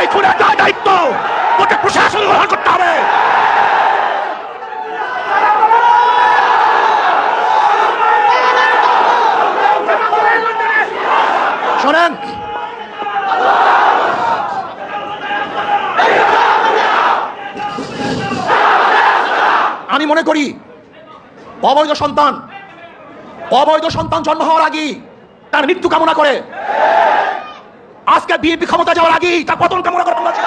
এই খুনের দায় দায়িত্ব গোটা প্রশাসন গ্রহণ করতে হবে। শোনেন। আমি মনে করি, অবৈধ সন্তান অবৈধ সন্তান জন্ম হওয়ার আগেই তার মৃত্যু কামনা করে। আজকে বিএনপি ক্ষমতা যাওয়ার আগেই তার পতন কামনা করে বাংলাদেশে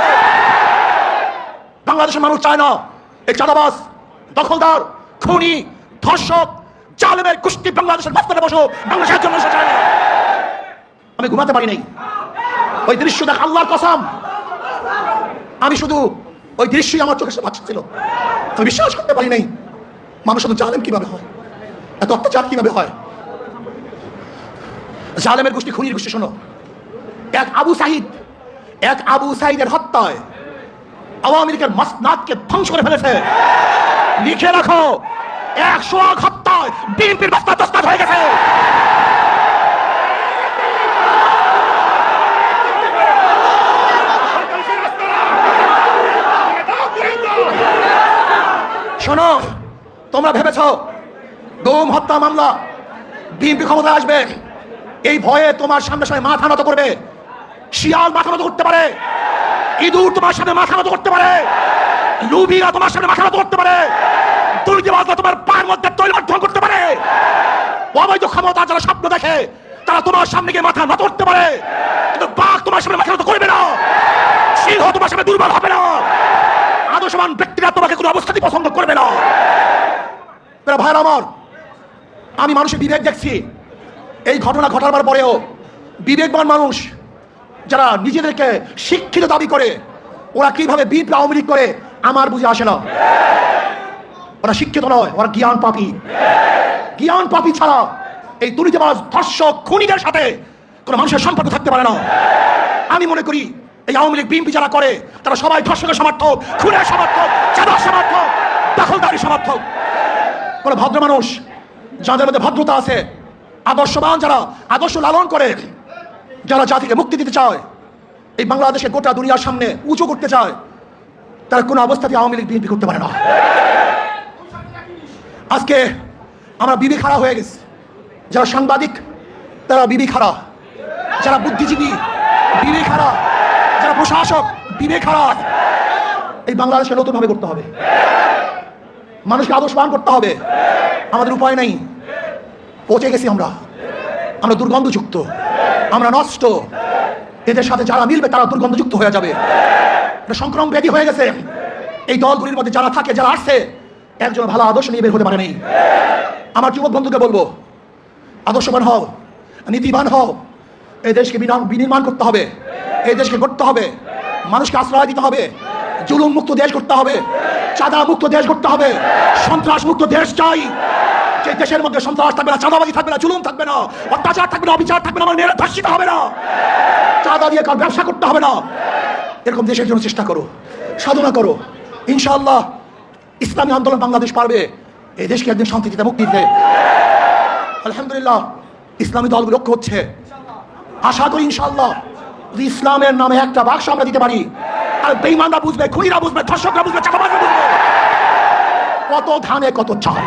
বাংলাদেশের মানুষ চায় না। এই চাঁদাবাস দখলদার, খুনি, ধর্ষক, জালেমের কুস্তি বাংলাদেশের মাঝখানে বসো। বাংলাদেশের জন্য চায় না। আমি ঘুমাতে পারি নাই। ওই দৃশ্য দেখ, আল্লাহর কসম। আমি শুধু ওই দৃশ্যই আমার চোখের সামনে ভাসছিল আমি বিশ্বাস করতে পারি নাই। মানুষ শুধু জালেম কীভাবে হয়? এত অত্যাচার কীভাবে হয়? জালেমের গোষ্ঠী খুনির গোষ্ঠী শোনো। এক আবু সাহিদ এক আবু সাহিদের হত্যায় আওয়ামী লীগের মাসনাদকে ধ্বংস করে ফেলেছে। লিখে রাখো, একশো হত্যায় বিএনপির তস্তাদ হয়ে গেছে। শোনো, তোমরা ভেবেছ গুম হত্যা মামলা, বিএনপি ক্ষমতায় আসবে, এই ভয়ে তোমার সামনে সামনে মাথা নত করবে। শিয়াল মাথা নত করতে পারে। ইঁদুর তোমার সামনে মাথা নত করতে পারে। লুবিরা তোমার সামনে মাথা নত করতে পারে। দুর্নীতিবাজরা তোমার পায়ের মধ্যে তৈলার্ধন করতে পারে। অবৈধ ক্ষমতা যারা স্বপ্ন দেখে, তারা তোমার সামনে গিয়ে মাথা নত করতে পারে। কিন্তু বাঘ তোমার সামনে মাথা নত করবে না। সিংহ তোমার সামনে দুর্বল হবে না। আদর্শবান ব্যক্তিরা তোমাকে কোনো অবস্থাতেই পছন্দ করবে না। ভাইয়ের আমার, আমি মানুষের বিবেক দেখছি। এই ঘটনা ঘটাবার পরেও বিবেকবান মানুষ যারা নিজেদেরকে শিক্ষিত দাবি করে, ওরা কীভাবে বিপ্লব আওয়ামী লীগ করে, আমার বুঝে আসে না। ওরা শিক্ষিত নয়, ওরা জ্ঞান পাপি। জ্ঞান পাপি ছাড়া এই দুর্নীতিবাজ, ধর্ষক খুনিদের সাথে কোনো মানুষের সম্পর্ক থাকতে পারে না। আমি মনে করি, এই আওয়ামী লীগ, বিএনপি যারা করে, তারা সবাই ধর্ষকের সমর্থক, খুনের সমর্থক, চাঁদার সমর্থক, দখলদারি সমর্থক। কোনো ভদ্র মানুষ, যাদের মধ্যে ভদ্রতা আছে, আদর্শবান যারা, আদর্শ লালন করে যারা জাতিকে মুক্তি দিতে চায়, এই বাংলাদেশে গোটা দুনিয়ার সামনে উঁচু করতে চায়, তারা কোনো অবস্থাতে আওয়ামী লীগ বিএনপি করতে পারে না। আজকে আমরা বিবি খাড়া হয়ে গেছি। যারা সাংবাদিক, তারা বিবি খাড়া। যারা বুদ্ধিজীবী, বিবে খাড়া। যারা প্রশাসক, বিবে খাড়া। এই বাংলাদেশকে নতুনভাবে করতে হবে। মানুষকে আদর্শবান করতে হবে। আমাদের উপায় নেই। পচে গেছি আমরা। আমরা দুর্গন্ধযুক্ত। আমরা নষ্ট। এদের সাথে যারা মিলবে, তারা দুর্গন্ধযুক্ত হয়ে যাবে। এটা সংক্রমণ ব্যাধি হয়ে গেছে। এই দলগুলির মধ্যে যারা থাকে, যারা আসছে, একজন ভালো আদর্শ নিয়ে বের হতে পারে নেই। আমার যুবক বন্ধুকে বলব, আদর্শবান হও, নীতিবান হও। এই দেশকে বিনা- বিনির্মাণ করতে হবে। এই দেশকে গড়তে হবে। মানুষকে আশ্রয় দিতে হবে। জুলুম মুক্ত দেশ করতে হবে। চাঁদা মুক্ত দেশ করতে হবে। সন্ত্রাস মুক্ত দেশ চাই। যে দেশের মধ্যে সন্ত্রাস থাকবে না, চাঁদাবাজি থাকবে না, জুলুম থাকবে না, অত্যাচার থাকবে না, অবিচার থাকবে না, আমার ধর্ষিত হবে না। চাঁদা দিয়ে কার ব্যবসা করতে হবে না। এরকম দেশের জন্য চেষ্টা করো, সাধনা করো। ইনশাআল্লাহ ইসলামী আন্দোলন বাংলাদেশ পারবে, এই দেশকে একদিন শান্তিতে মুক্তি দিতে। আলহামদুলিল্লাহ, ইসলামী দলগুলো লক্ষ্য হচ্ছে। আশা করি ইনশাআল্লাহ, যদি ইসলামের নামে একটা বাক্স আমরা দিতে পারি, আর বেইমানরা বুঝবে, খুনিরা বুঝবে, ধর্ষকরা বুঝবে চাপাবাজরা বুঝবে। কত ধানে, কত চাল।